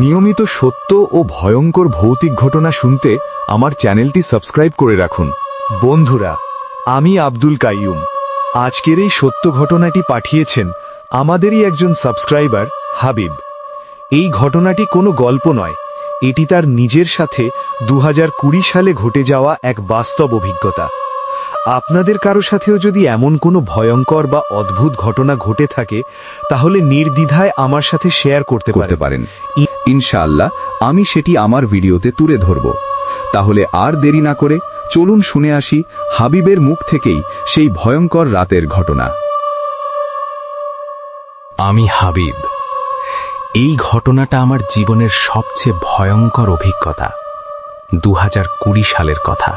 নিয়মিত সত্য ও ভয়ঙ্কর ভৌতিক ঘটনা শুনতে আমার চ্যানেলটি সাবস্ক্রাইব করে রাখুন। বন্ধুরা আমি আব্দুল কাইয়ুম। আজকের এই সত্য ঘটনাটি পাঠিয়েছেন আমাদেরই একজন সাবস্ক্রাইবার হাবিব। এই ঘটনাটি কোনো গল্প নয় এটি তার নিজের সাথে দু হাজার কুড়ি সালে ঘটে যাওয়া এক বাস্তব অভিজ্ঞতা। আপনাদের কারও সাথেও যদি এমন কোনো ভয়ঙ্কর বা অদ্ভুত ঘটনা ঘটে থাকে তাহলে নির্দ্বিধায় আমার সাথে শেয়ার করতে পারেন। ইনশাআল্লাহ, আমি সেটি আমার ভিডিওতে তুলে ধরব। তাহলে আর দেরি না করে চলুন শুনে আসি হাবিবের মুখ থেকেই সেই ভয়ঙ্কর রাতের ঘটনা। আমি হাবিব। এই ঘটনাটা আমার জীবনের সবচেয়ে ভয়ঙ্কর অভিজ্ঞতা দু কুড়ি সালের কথা।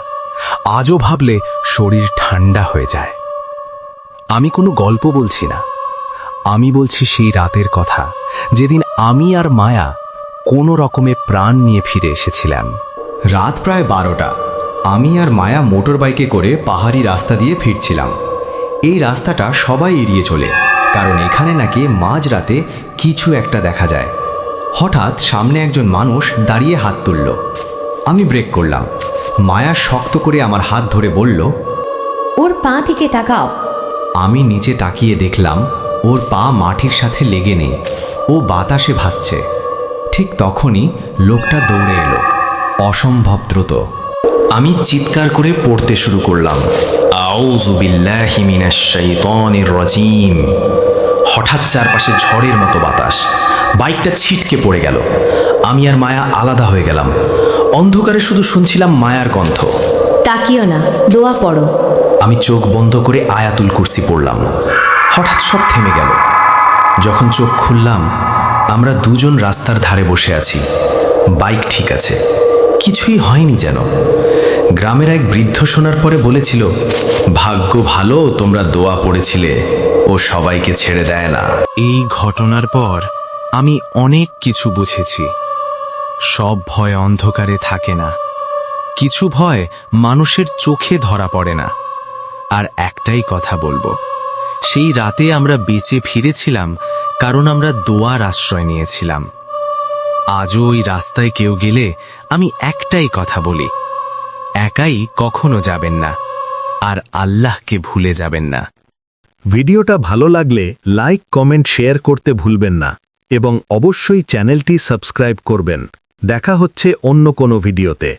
আজও ভাবলে শরীর ঠান্ডা হয়ে যায়। আমি কোনো গল্প বলছি না। আমি বলছি সেই রাতের কথা, যেদিন আমি আর মায়া কোনো রকমে প্রাণ নিয়ে ফিরে এসেছিলাম। রাত প্রায় বারোটা। আমি আর মায়া মোটর বাইকে করে পাহাড়ি রাস্তা দিয়ে ফিরছিলাম। এই রাস্তাটা সবাই এড়িয়ে চলে কারণ এখানে নাকি মাঝরাতে কিছু একটা দেখা যায়। হঠাৎ সামনে একজন মানুষ দাঁড়িয়ে হাত তুলল। আমি ব্রেক করলাম। মায়া শক্ত করে আমার হাত ধরে বলল ওর পা থেকে তাকাও। আমি নিচে তাকিয়ে দেখলাম ওর পা মাটির সাথে লেগে নেই। ও বাতাসে ভাসছে। ঠিক তখনই লোকটা দৌড়ে এলো। অসম্ভব দ্রুত। আমি চিৎকার করে পড়তে শুরু করলাম। রাজিম। হঠাৎ চারপাশে ঝড়ের মতো বাতাস। বাইকটা ছিটকে পড়ে গেল। আমি আর মায়া আলাদা হয়ে গেলাম। অন্ধকারে শুধু শুনছিলাম মায়ার কণ্ঠ তাকিও না দোয়া পড়ো। আমি চোখ বন্ধ করে আয়াতুল কুরসি পড়লাম। হঠাৎ সব থেমে গেল। যখন চোখ খুললাম আমরা দুজন রাস্তার ধারে বসে আছি। বাইক ঠিক আছে। কিছুই হয়নি যেন। গ্রামের এক বৃদ্ধ শোনার পরে বলেছিল, ভাগ্য ভালো, তোমরা দোয়া পড়েছিলে। ও সবাইকে ছেড়ে দেয় না। এই ঘটনার পর আমি অনেক কিছু বুঝেছি। সব ভয় অন্ধকারে থাকে না। কিছু ভয় মানুষের চোখে ধরা পড়ে না। আর একটাই কথা বলব, সেই রাতে আমরা বেঁচে ফিরেছিলাম কারণ আমরা দোয়ার আশ্রয় নিয়েছিলাম। আজও ওই রাস্তায় কেউ গেলে আমি একটাই কথা বলি, একাই কখনো যাবেন না, আর আল্লাহকে ভুলে যাবেন না। ভিডিওটা ভালো লাগলে লাইক, কমেন্ট, শেয়ার করতে ভুলবেন না এবং অবশ্যই চ্যানেলটি সাবস্ক্রাইব করবেন। দেখা হচ্ছে অন্য কোনো ভিডিওতে।